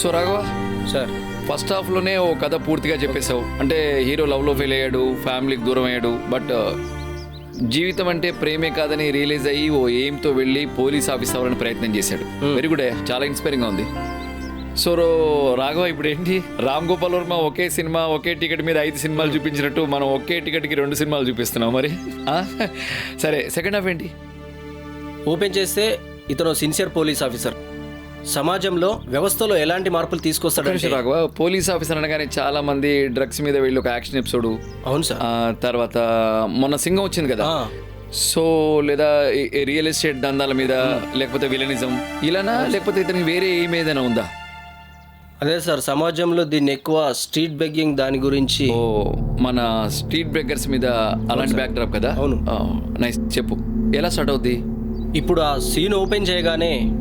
So Raghava sir. First హాఫ్లోనే ఓ కథ పూర్తిగా చెప్పేశావు. అంటే హీరో లవ్లో ఫెయిల్ అయ్యాడు ఫ్యామిలీకి దూరం అయ్యాడు బట్ జీవితం అంటే ప్రేమే కాదని రియలైజ్ అయ్యి ఓ ఎయిమ్తో వెళ్ళి పోలీస్ ఆఫీస్ అవ్వాలని ప్రయత్నం చేశాడు. వెరీ గుడ్ చాలా ఇన్స్పైరింగ్గా ఉంది. సో రాఘవ ఇప్పుడు ఏంటి? రామ్ గోపాల్ వర్మ ఒకే సినిమా ఒకే టికెట్ మీద ఐదు సినిమాలు చూపించినట్టు మనం ఒకే టికెట్కి రెండు సినిమాలు చూపిస్తున్నాం మరి? సరే సెకండ్ హాఫ్ ఏంటి? ఓపెన్ చేస్తే ఇతను సిన్సియర్ పోలీస్ ఆఫీసర్ సమాజంలో వ్యవస్థలో ఎలాంటి మార్పులు తీసుకొస్తాడంటే కృష్ణ రాఘవ పోలీస్ ఆఫీసర్ అనగానే చాలా మంది డ్రగ్స్ మీద వెళ్ళి ఒక యాక్షన్ ఎపిసోడ్ అవును సార్. తర్వాత మొన్న సింగం వచ్చింది కదా. సో లేదా రియల్ ఎస్టేట్ దందాల మీద లేకపోతే విలనిజం ఇలానా లేకపోతే ఇతనికి వేరే ఏం ఏదైనా ఉందా? అదే సార్ సమాజంలో దీన్ని ఎక్కువ స్ట్రీట్ బెగ్గింగ్ దాని గురించి మన స్ట్రీట్ బ్రేకర్స్ మీద అలాంటి బ్యాక్ డ్రాప్ కదా? అవును. నైస్. చెప్పు. ఎలా స్టార్ట్ అవుద్ది? ఇప్పుడు ఆ సీన్ ఓపెన్ చేయగానే